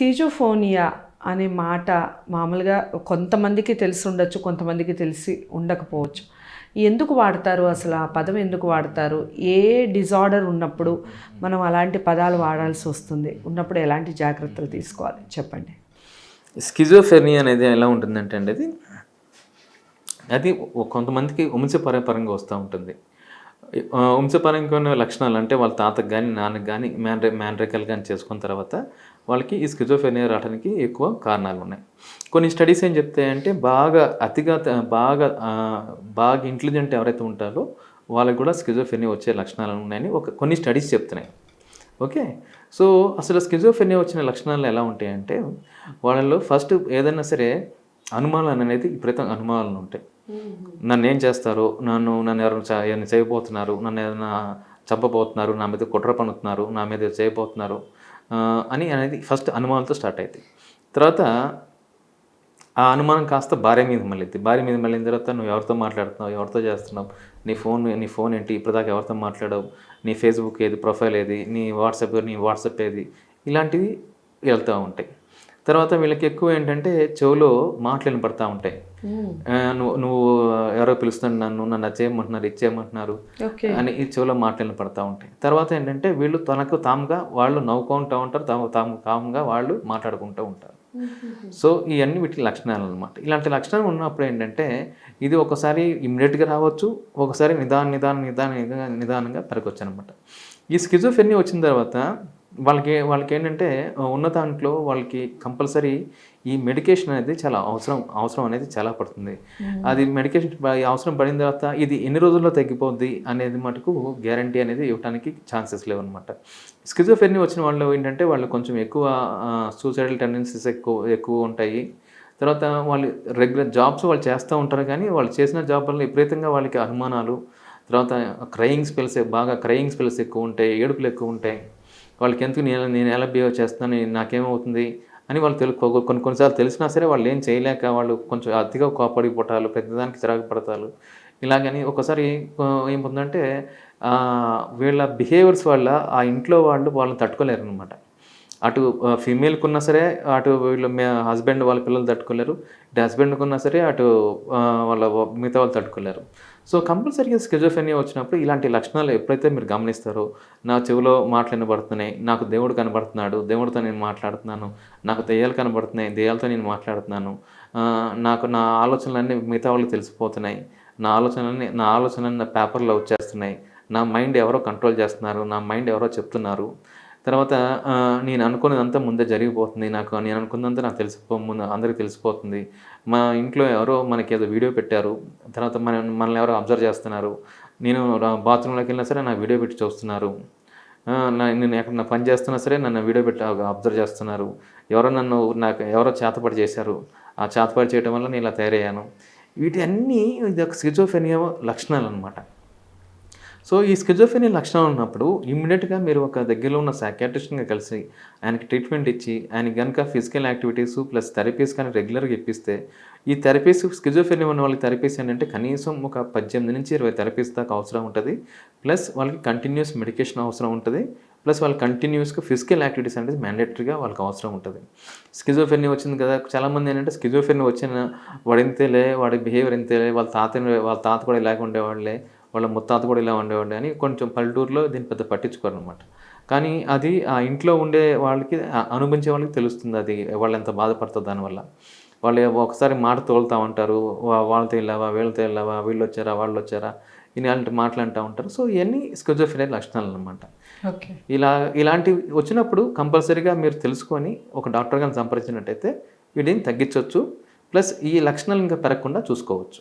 స్కిజోఫోనియా అనే మాట మామూలుగా కొంతమందికి తెలిసి ఉండొచ్చు కొంతమందికి తెలిసి ఉండకపోవచ్చు. ఎందుకు వాడతారు అసలు? ఆ పదం ఎందుకు వాడతారు? ఏ డిజార్డర్ ఉన్నప్పుడు మనం అలాంటి పదాలు వాడాల్సి వస్తుంది? ఉన్నప్పుడు ఎలాంటి జాగ్రత్తలు తీసుకోవాలి? చెప్పండి. స్కిజోఫెర్నీ అనేది ఎలా ఉంటుందంటే అండి అది అది కొంతమందికి వంశపరంపరంగా వస్తూ ఉంటుంది. వంశపరంగా లక్షణాలు అంటే వాళ్ళ తాతకు కానీ నాన్నకు కానీ మ్యాన్రే మ్యాన్రేకల్ కానీ చేసుకున్న తర్వాత వాళ్ళకి ఈ స్కిజోఫెనియా రావడానికి ఎక్కువ కారణాలు ఉన్నాయి. కొన్ని స్టడీస్ ఏం చెప్తాయంటే బాగా అతిగా బాగా బాగా ఇంటెలిజెంట్ ఎవరైతే ఉంటారో వాళ్ళకి కూడా స్కిజోఫెనియా వచ్చే లక్షణాలు ఉన్నాయని ఒక కొన్ని స్టడీస్ చెప్తున్నాయి. ఓకే? సో అసలు స్కిజోఫెనియా వచ్చిన లక్షణాలు ఎలా ఉంటాయంటే వాళ్ళలో ఫస్ట్ ఏదైనా సరే అనుమానాలు అనేది విపరీతం అనుమానాలు ఉంటాయి. Mm-hmm. నన్ను ఏం చేస్తారు? నన్ను నన్ను ఎవరైనా ఏమైనా చేయబోతున్నారు? నన్ను ఏదైనా చంపబోతున్నారు? నా మీద కుట్ర పన్నుతున్నారు? నా మీద చేయబోతున్నారు? అని అనేది ఫస్ట్ అనుమానంతో స్టార్ట్ అవుతుంది తర్వాత ఆ అనుమానం కాస్త భార్య మీద మళ్ళీ భార్య మీద మళ్ళిన తర్వాత నువ్వు ఎవరితో మాట్లాడుతున్నావు? ఎవరితో చేస్తున్నావు? నీ ఫోన్ నీ ఫోన్ ఏంటి? ఇప్పటిదాకా ఎవరితో మాట్లాడావు? నీ ఫేస్బుక్ ఏది? ప్రొఫైల్ ఏది? నీ వాట్సాప్ నీ వాట్సాప్ ఏది? ఇలాంటివి వెళ్తూ ఉంటాయి. తర్వాత వీళ్ళకి ఎక్కువ ఏంటంటే చెవులో మాటలు వినపడతా ఉంటాయి. నువ్వు నువ్వు ఎవరో పిలుస్తున్నారు నన్ను నన్ను చేయమంటున్నారు ఇది చేయమంటున్నారు ఓకే. అని ఈ చెవులో మాటలు పడతా ఉంటాయి. తర్వాత ఏంటంటే వీళ్ళు తనకు తాముగా వాళ్ళు నవ్వుకుంటూ ఉంటారు తాము తాము తాముగా వాళ్ళు మాట్లాడుకుంటూ ఉంటారు. సో ఇవన్నీ వీటి లక్షణాలు అనమాట ఇలాంటి లక్షణాలు ఉన్నప్పుడు ఏంటంటే ఇది ఒకసారి ఇమ్మీడియట్గా రావచ్చు ఒకసారి నిదాన నిదాన నిదాన నిదాన- నిదానంగా పెరగవచ్చు అనమాట ఈ స్కిజోఫెన్నీ వచ్చిన తర్వాత వాళ్ళకి వాళ్ళకి ఏంటంటే ఉన్న దాంట్లో వాళ్ళకి కంపల్సరీ ఈ మెడికేషన్ అనేది చాలా అవసరం అవసరం అనేది చాలా పడుతుంది. అది మెడికేషన్ అవసరం పడిన తర్వాత ఇది ఎన్ని రోజుల్లో తగ్గిపోద్ది అనేది మటుకు గ్యారంటీ అనేది ఇవ్వడానికి ఛాన్సెస్ లేవు అనమాట స్కిజోఫెర్నీ వచ్చిన వాళ్ళు ఏంటంటే వాళ్ళు కొంచెం ఎక్కువ సూసైడల్ టెండెన్సీస్ ఎక్కువ ఎక్కువ ఉంటాయి. తర్వాత వాళ్ళు రెగ్యులర్ జాబ్స్ వాళ్ళు చేస్తూ ఉంటారు కానీ వాళ్ళు చేసిన జాబ్ వల్ల విపరీతంగా వాళ్ళకి అనుమానాలు తర్వాత క్రయింగ్ స్పెల్స్ బాగా క్రయింగ్ స్పెల్స్ ఎక్కువ ఉంటాయి ఏడుపులు ఎక్కువ ఉంటాయి. వాళ్ళకి ఎందుకు నేను నేను ఎలా బిహేవ్ చేస్తాను నాకేమవుతుంది అని వాళ్ళు తెలు కొన్ని కొన్నిసార్లు తెలిసినా సరే వాళ్ళు ఏం చేయలేక వాళ్ళు కొంచెం అతిగా కోపడి పెద్దదానికి చిరాకు పడతారు ఇలాగని ఒకసారి ఆ, ఏమవుతుందంటే వీళ్ళ బిహేవియర్స్ వల్ల ఆ ఇంట్లో వాళ్ళు వాళ్ళని తట్టుకోలేరు అనమాట అటు ఫీమేల్కి ఉన్నా సరే అటు వీళ్ళ హస్బెండ్ వాళ్ళ పిల్లలు తట్టుకోలేరు. ఇటు హస్బెండ్కి ఉన్నా సరే అటు వాళ్ళ మిగతా వాళ్ళు తట్టుకోలేరు. సో కంపల్సరీగా స్కిజోఫెనియా వచ్చినప్పుడు ఇలాంటి లక్షణాలు ఎప్పుడైతే మీరు గమనిస్తారో నా చెవిలో మాటలు వినబడుతున్నాయి నాకు దేవుడు కనబడుతున్నాడు దేవుడితో నేను మాట్లాడుతున్నాను నాకు దెయ్యాలు కనబడుతున్నాయి దెయ్యాలతో నేను మాట్లాడుతున్నాను నాకు నా ఆలోచనలన్నీ మిగతా వాళ్ళకి తెలిసిపోతున్నాయి నా ఆలోచనలన్నీ నా ఆలోచనలన్నీ నా పేపర్లో వచ్చేస్తున్నాయి నా మైండ్ ఎవరో కంట్రోల్ చేస్తున్నారు నా మైండ్ ఎవరో చెప్తున్నారు తర్వాత నేను అనుకున్నదంతా ముందే జరిగిపోతుంది. నాకు నేను అనుకున్నదంతా నాకు తెలిసిపో ముందు అందరికీ తెలిసిపోతుంది. మా ఇంట్లో ఎవరో మనకి ఏదో వీడియో పెట్టారు. తర్వాత మన మనల్ని ఎవరో అబ్జర్వ్ చేస్తున్నారు. నేను బాత్రూంలోకి వెళ్ళినా సరే నా వీడియో పెట్టి చూస్తున్నారు. నా- నేను ఎక్కడ నా పని చేస్తున్నా సరే నన్ను వీడియో పెట్టి అబ్జర్వ్ చేస్తున్నారు. ఎవరో నన్ను నాకు ఎవరో చేతపడి చేశారు. ఆ చేతపడి చేయడం వల్ల నేను ఇలా తయారయ్యాను. వీటి అన్నీ ఇది ఒక స్కిజోఫెనియా లక్షణాలు అనమాట సో ఈ స్కిజోఫెనియా లక్షణాలు ఉన్నప్పుడు ఇమ్మీడియట్గా మీరు ఒక దగ్గరలో ఉన్న సైకాట్రిస్ట్గా కలిసి ఆయనకి ట్రీట్మెంట్ ఇచ్చి ఆయన కనుక ఫిజికల్ యాక్టివిటీస్ ప్లస్ థెరపీస్ కానీ రెగ్యులర్గా ఇప్పిస్తే ఈ థెరపీస్ స్కిజోఫెనియా ఉన్న వాళ్ళకి థెరపీస్ ఏంటంటే కనీసం ఒక పద్దెనిమిది నుంచి ఇరవై థెరపీస్ దాకా అవసరం ఉంటుంది. ప్లస్ వాళ్ళకి కంటిన్యూస్ మెడికేషన్ అవసరం ఉంటుంది. ప్లస్ వాళ్ళు కంటిన్యూస్గా ఫిజికల్ యాక్టివిటీస్ అనేది మ్యాండేటరీగా వాళ్ళకి అవసరం ఉంటుంది. స్కిజోఫెర్నీ వచ్చింది కదా చాలామంది ఏంటంటే స్కిజోఫెర్నీ వచ్చిన వాడు ఇంతేలే వాడి బిహేవియర్ ఇంతలే వాళ్ళ తాత వాళ్ళ తాత కూడా ఇలాగ ఉండేవాళ్ళే వాళ్ళ ముత్తాత కూడా ఇలా ఉండేవాళ్ళే అని కొంచెం పల్లెటూరులో దీన్ని పెద్ద పట్టించుకోరు అనమాట కానీ అది ఆ ఇంట్లో ఉండే వాళ్ళకి అనుభవించే వాళ్ళకి తెలుస్తుంది అది వాళ్ళు ఎంత బాధపడుతుంది దానివల్ల. వాళ్ళు ఒకసారి మాట తోలుతూ ఉంటారు వాళ్ళతో వెళ్ళావా వీళ్ళతో వెళ్ళావా వీళ్ళు వచ్చారా వాళ్ళు వచ్చారా? ఇలాంటి మాటలు అంటూ ఉంటారు. సో ఇవన్నీ స్కిజోఫ్రెనియా లక్షణాలు అనమాట ఓకే. ఇలా ఇలాంటివి వచ్చినప్పుడు కంపల్సరీగా మీరు తెలుసుకొని ఒక డాక్టర్ గారిని సంప్రదించినట్టయితే వీటిని తగ్గించవచ్చు ప్లస్ ఈ లక్షణాలు ఇంకా పెరగకుండా చూసుకోవచ్చు.